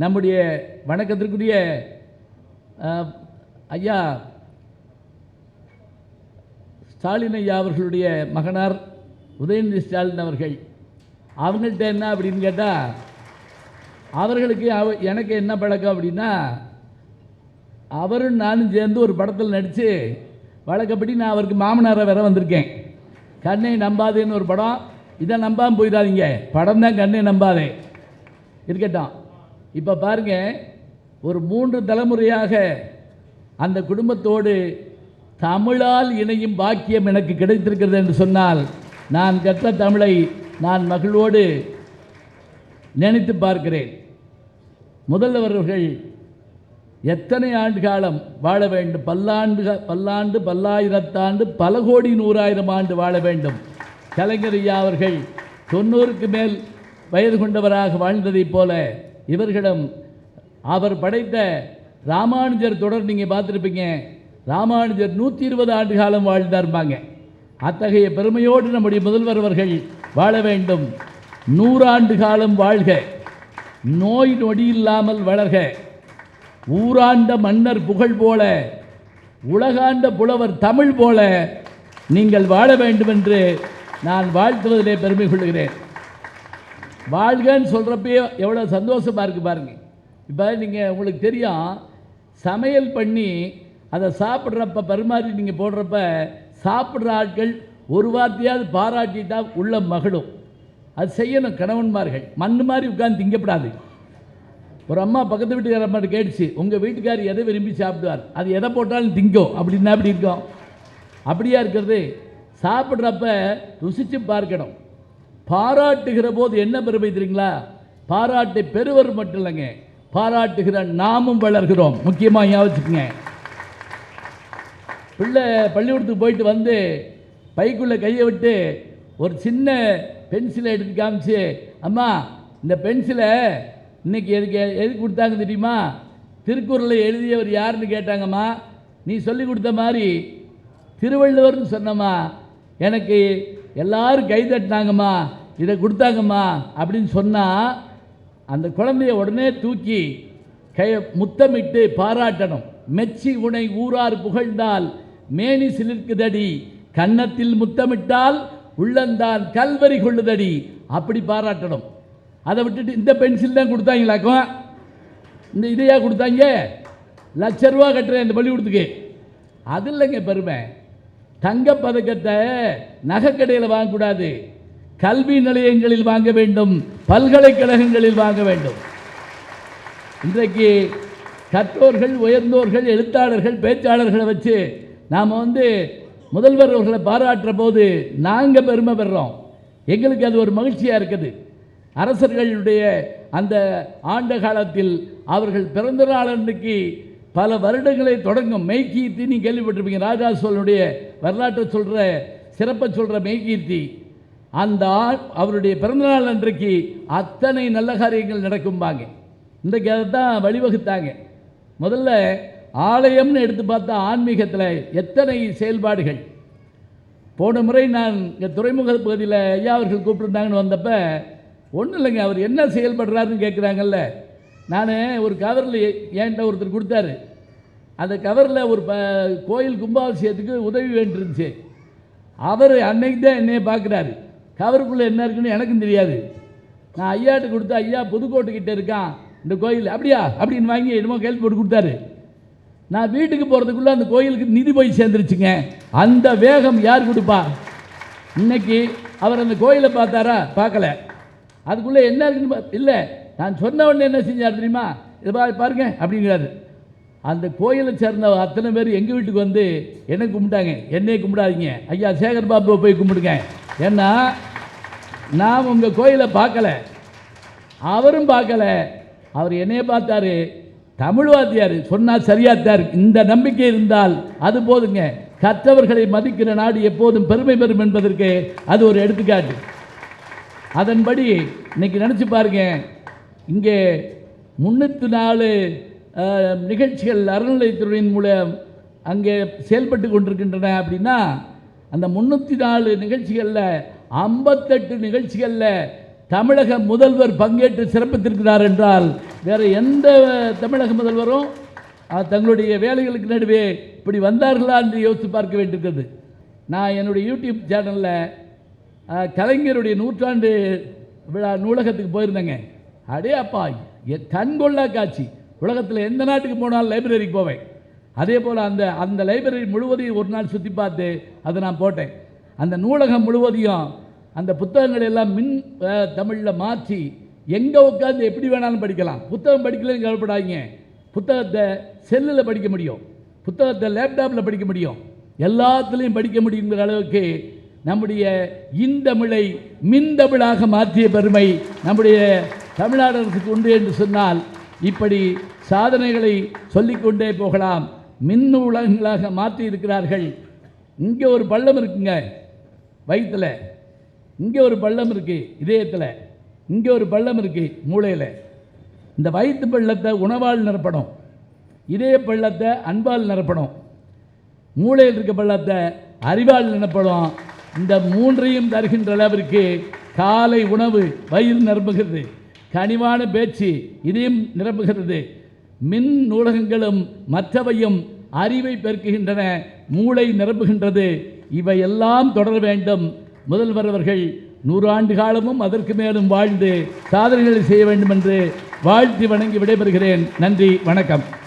நம்முடைய வணக்கத்திற்குரிய ஐயா ஸ்டாலின் ஐயா அவர்களுடைய மகனார் உதயநிதி ஸ்டாலின் அவர்கள். அவங்கள்ட்ட என்ன அப்படின்னு கேட்டால் அவர்களுக்கு அவ எனக்கு என்ன பழக்கம் அப்படின்னா அவரும் நானும் சேர்ந்து ஒரு படத்தில் நடித்து வழக்கப்படி நான் அவருக்கு மாமனாரை வேற வந்திருக்கேன். கண்ணை நம்பாதேன்னு ஒரு படம். இதை நம்பாமல் போயிடாதீங்க. படம் தான் கண்ணை நம்பாதே. இருக்கட்டும். இப்போ பாருங்க ஒரு மூன்று தலைமுறையாக அந்த குடும்பத்தோடு தமிழால் இணையும் பாக்கியம் எனக்கு கிடைத்திருக்கிறது என்று சொன்னால் நான் கற்ற தமிழை நான் மகளோடு நினைத்து பார்க்கிறேன். முதல்வர்கள் எத்தனை ஆண்டு காலம் வாழ வேண்டும்? பல்லாண்டு பல்லாண்டு பல்லாயிரத்தாண்டு பல கோடி நூறாயிரம் ஆண்டு வாழ வேண்டும். கலைஞர் ஐயா அவர்கள் தொண்ணூறுக்கு மேல் வயது கொண்டவராக வாழ்ந்ததைப் போல இவர்களிடம் அவர் படைத்த ராமானுஜர் தொடர் நீங்கள் பார்த்துருப்பீங்க. ராமானுஜர் நூற்றி இருபது ஆண்டு காலம் வாழ்ந்தார்பாங்க அத்தகைய பெருமையோடு நம்முடைய முதல்வர் அவர்கள் வாழ வேண்டும். நூறாண்டு காலம் வாழ்க. நோய் நொடி இல்லாமல் வளர்க. ஊராண்ட மன்னர் புகழ் போல உலகாண்ட புலவர் தமிழ் போல நீங்கள் வாழ வேண்டும் என்று நான் வாழ்த்துவதிலே பெருமை கொள்கிறேன். வாழ்கன்னு சொல்கிறப்பயே எவ்வளோ சந்தோஷமாக இருக்குது பாருங்க. இப்போ நீங்கள் உங்களுக்கு தெரியும் சமையல் பண்ணி அதை சாப்பிட்றப்ப பரிமாறி நீங்கள் போடுறப்ப சாப்பிட்ற ஆட்கள் ஒரு வார்த்தையாவது பாராட்டிட்டா உள்ள மகளும் அது செய்யணும் கணவன்மார்கள். மண் மாதிரி உட்காந்து திங்கப்படாது. ஒரு அம்மா பக்கத்து வீட்டுக்கார அம்மா கேட்டுச்சு உங்கள் வீட்டுக்கார் எதை விரும்பி சாப்பிடுவார்? அது எதை போட்டாலும் திங்கும். அப்படின்னா அப்படி இருக்கும்? அப்படியா இருக்கிறது? சாப்பிட்றப்ப ருசித்து பார்க்கணும். பாராட்டுகிற போது என்ன பெருமை தெரியுங்களா? பாராட்டை பெறுவர் மட்டும் இல்லைங்க பாராட்டுகிற நாமும் வளர்கிறோம். முக்கியமாக யோசிச்சுக்கங்க. பிள்ளை பள்ளிக்கூடத்துக்கு போயிட்டு வந்து பைக்குள்ளே கையை விட்டு ஒரு சின்ன பென்சிலை எடுத்து காமிச்சு அம்மா இந்த பென்சிலை இன்னைக்கு எதுக்கு எதுக்கு கொடுத்தாங்க தெரியுமா? திருக்குறளை எழுதியவர் யாருன்னு கேட்டாங்கம்மா. நீ சொல்லி கொடுத்த மாதிரி திருவள்ளுவர்னு சொன்னம்மா. எனக்கு எல்லோரும் கை தட்டினாங்கம்மா. இதை கொடுத்தாங்கம்மா அப்படின்னு சொன்னால் அந்த குழந்தைய உடனே தூக்கி கையை முத்தமிட்டு பாராட்டணும். மெச்சி உனை ஊரார் புகழ்ந்தால் மேனி சிலிர்க்குதடி கன்னத்தில் முத்தமிட்டால் உள்ளந்தான் கல்வரி கொள்ளுதடி அப்படி பாராட்டணும். அதை விட்டுட்டு இந்த பென்சில் தான் கொடுத்தாங்களாக்கும் இந்த இதையா கொடுத்தாங்க? லட்ச ரூபா கட்டுறேன் இந்த பள்ளிக்கூடத்துக்கு. அது இல்லைங்க பெருமை. தங்கப்பதக்கத்தை நகைக்கடையில் வாங்கக்கூடாது. கல்வி நிலையங்களில் வாங்க வேண்டும் பல்கலைக்கழகங்களில் வாங்க வேண்டும். இன்றைக்கு கற்றோர்கள் உயர்ந்தோர்கள் எழுத்தாளர்கள் பேச்சாளர்களை வச்சு நாம் வந்து முதல்வர் அவர்களை பாராட்டுற போது நாங்கள் பெருமை பெறுறோம். எங்களுக்கு அது ஒரு மகிழ்ச்சியாக இருக்குது. அரசர்களுடைய அந்த ஆண்ட காலத்தில் அவர்கள் பிறந்த நாள் அன்றைக்கு பல வருடங்களை தொடங்கும். மெய்கீர்த்தின்னு நீ கேள்விப்பட்டிருப்பீங்க. ராஜா சோழனுடைய வரலாற்றை சொல்கிற சிறப்பை சொல்கிற மெய்கீர்த்தி அந்த ஆ- அவருடைய பிறந்தநாள் அன்றைக்கு அத்தனை நல்ல காரியங்கள் நடக்கும்பாங்க. இன்றைக்கு அதை தான் வழிவகுத்தாங்க. முதல்ல ஆலயம்னு எடுத்து பார்த்தா ஆன்மீகத்தில் எத்தனை செயல்பாடுகள். போன முறை நான் இங்கே துறைமுக பகுதியில் ஐயா அவர்கள் கூப்பிட்டுருந்தாங்கன்னு வந்தப்போ ஒன்றும் இல்லைங்க அவர் என்ன செயல்படுறாருன்னு கேட்குறாங்கல்ல நான் ஒரு கவரில் என்கிட்ட ஒருத்தர் கொடுத்தாரு. அந்த கவரில் ஒரு ப கோயில் கும்பாபிஷேகத்துக்கு உதவி வேண்டியிருந்துச்சு. அவர் அன்னைக்கு தான் என்னையை பார்க்குறாரு கவருக்குள்ளே என்ன இருக்குன்னு எனக்கும் தெரியாது. நான் ஐயாட்ட கொடுத்து ஐயா புதுக்கோட்டைக்கிட்ட இருக்கான் இந்த கோயில் அப்படியா? அப்படின்னு வாங்கி என்னமோ கேள்வி போட்டு கொடுத்தாரு. நான் வீட்டுக்கு போகிறதுக்குள்ளே அந்த கோயிலுக்கு நிதி போய் சேர்ந்துருச்சுங்க. அந்த வேகம் யார் கொடுப்பா? இன்னைக்கு அவர் அந்த கோயிலை பார்த்தாரா? பார்க்கல. அதுக்குள்ளே என்ன இருக்குன்னு பா- இல்லை நான் சொன்ன உடனே என்ன செஞ்சார் தெரியுமா? இதை பா பாருங்க அப்படிங்கிறாரு. அந்த கோயிலை சேர்ந்த அத்தனை பேர் எங்கள் வீட்டுக்கு வந்து என்னை கும்பிட்டாங்க. என்னையே கும்பிடாதீங்க. ஐயா சேகர் பாபுவை போய் கும்பிடுங்க. ஏன்னா நான் உங்கள் கோயிலை பார்க்கல. அவரும் பார்க்கல. அவர் என்னைய பார்த்தாரு. தமிழ் வாத்தியார் சொன்னால் சரியாத்தான் இந்த நம்பிக்கை இருந்தால் அது போதுங்க. கற்றவர்களை மதிக்கிற நாடு எப்போதும் பெருமை பெறும் என்பதற்கு அது ஒரு எடுத்துக்காட்டு. அதன்படி இன்னைக்கு நினச்சி பாருங்க. இங்கே முன்னூற்றி நாலு நிகழ்ச்சிகள் அறநிலையத்துறையின் மூலம் அங்கே செயல்பட்டு கொண்டிருக்கின்றன அப்படின்னா அந்த முன்னூற்றி நாலு நிகழ்ச்சிகளில் ஐம்பத்தெட்டு நிகழ்ச்சிகளில் தமிழக முதல்வர் பங்கேற்று சிறப்பித்திருக்கிறார் என்றால் வேறு எந்த தமிழக முதல்வரும் தங்களுடைய வேலைகளுக்கு நடுவே இப்படி வந்தார்களா என்று யோசித்து பார்க்க வேண்டியிருக்கிறது. நான் என்னுடைய யூடியூப் சேனலில் கலைஞருடைய நூற்றாண்டு விழா நூலகத்துக்கு போயிருந்தேங்க. அடே அப்பா கண்கொள்ளா காட்சி. உலகத்தில் எந்த நாட்டுக்கு போனாலும் லைப்ரரிக்கு போவேன். அதே போல் அந்த அந்த லைப்ரரி முழுவதையும் ஒரு நாள் சுற்றி பார்த்து அதை நான் போட்டேன். அந்த நூலகம் முழுவதையும் அந்த புத்தகங்கள் எல்லாம் மின் தமிழில் மாற்றி எங்கே உட்காந்து எப்படி வேணாலும் படிக்கலாம். புத்தகம் படிக்கலன்னு கவலைப்படாதீங்க. புத்தகத்தை செல்லில் படிக்க முடியும். புத்தகத்தை லேப்டாப்பில் படிக்க முடியும். எல்லாத்துலேயும் படிக்க முடியுங்கிற அளவுக்கு நம்முடைய இந்தமிழை மின்தமிழாக மாற்றிய பெருமை நம்முடைய தமிழ்நாடு அரசுக்கு உண்டு என்று சொன்னால் இப்படி சாதனைகளை சொல்லிக்கொண்டே போகலாம். மின் உலகங்களாக மாற்றி இருக்கிறார்கள். இங்கே ஒரு பள்ளம் இருக்குங்க. வயிற்றில் இங்கே ஒரு பள்ளம் இருக்குது இதயத்தில். இங்கே ஒரு பள்ளம் இருக்குது மூளையில். இந்த வயிற்று பள்ளத்தை உணவால் நிரப்பணும். இதய பள்ளத்தை அன்பால் நிரப்பணும். மூளையில் இருக்க பள்ளத்தை அறிவால் நிரப்பணும். இந்த மூன்றையும் தருகின்ற அளவிற்கு காலை உணவு வயிறு நிரம்புகிறது கனிவான பேச்சு இதையும் நிரம்புகிறது மின் நூலகங்களும் மற்றவையும் அறிவை பெருக்குகின்றன. மூளை நிரம்புகின்றது இவையெல்லாம் தொடர வேண்டும். முதல்வர் அவர்கள் நூறாண்டு காலமும் அதற்கு மேலும் வாழ்ந்து சாதனைகளை செய்ய வேண்டும் என்று வாழ்த்தி வணங்கி விடைபெறுகிறேன். நன்றி வணக்கம்.